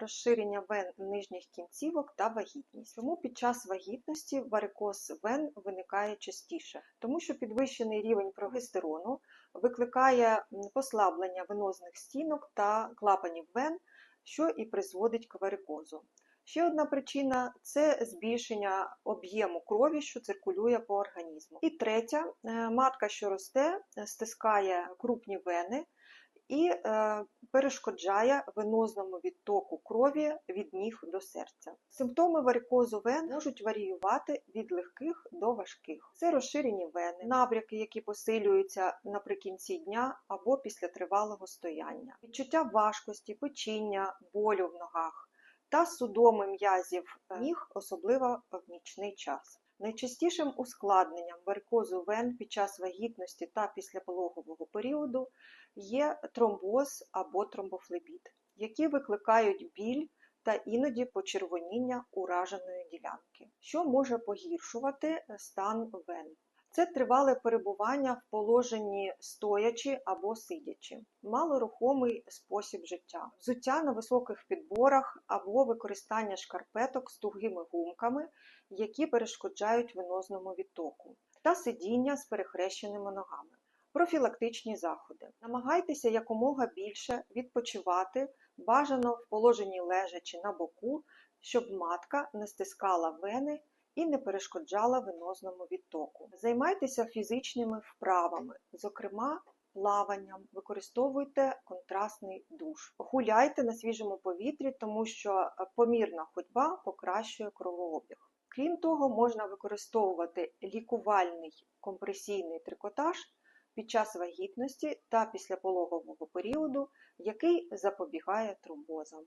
розширення вен нижніх кінцівок та вагітність. Тому під час вагітності варикоз вен виникає частіше, тому що підвищений рівень прогестерону викликає послаблення венозних стінок та клапанів вен, що і призводить к варикозу. Ще одна причина це збільшення об'єму крові, що циркулює по організму. І третя е, матка, що росте, стискає крупні вени і е, перешкоджає венозному відтоку крові від ніг до серця. Симптоми варикозу вен можуть варіювати від легких до важких. Це розширені вени, набряки, які посилюються наприкінці дня або після тривалого стояння, відчуття важкості, печіння, болю в ногах та судоми м'язів ніг, особливо в нічний час. Найчастішим ускладненням варикозу вен під час вагітності та післяпологового періоду є тромбоз або тромбофлебіт, які викликають біль та іноді почервоніння ураженої ділянки, що може погіршувати стан вен. Це тривале перебування в положенні стоячи або сидячи, малорухомий спосіб життя, взуття на високих підборах або використання шкарпеток з тугими гумками, які перешкоджають венозному відтоку, та сидіння з перехрещеними ногами. Профілактичні заходи. Намагайтеся якомога більше відпочивати, бажано в положенні лежачи на боку, щоб матка не стискала вени і не перешкоджала венозному відтоку. Займайтеся фізичними вправами, зокрема плаванням, використовуйте контрастний душ. Гуляйте на свіжому повітрі, тому що помірна ходьба покращує кровообіг. Крім того, можна використовувати лікувальний компресійний трикотаж під час вагітності та післяпологового періоду, який запобігає тромбозам.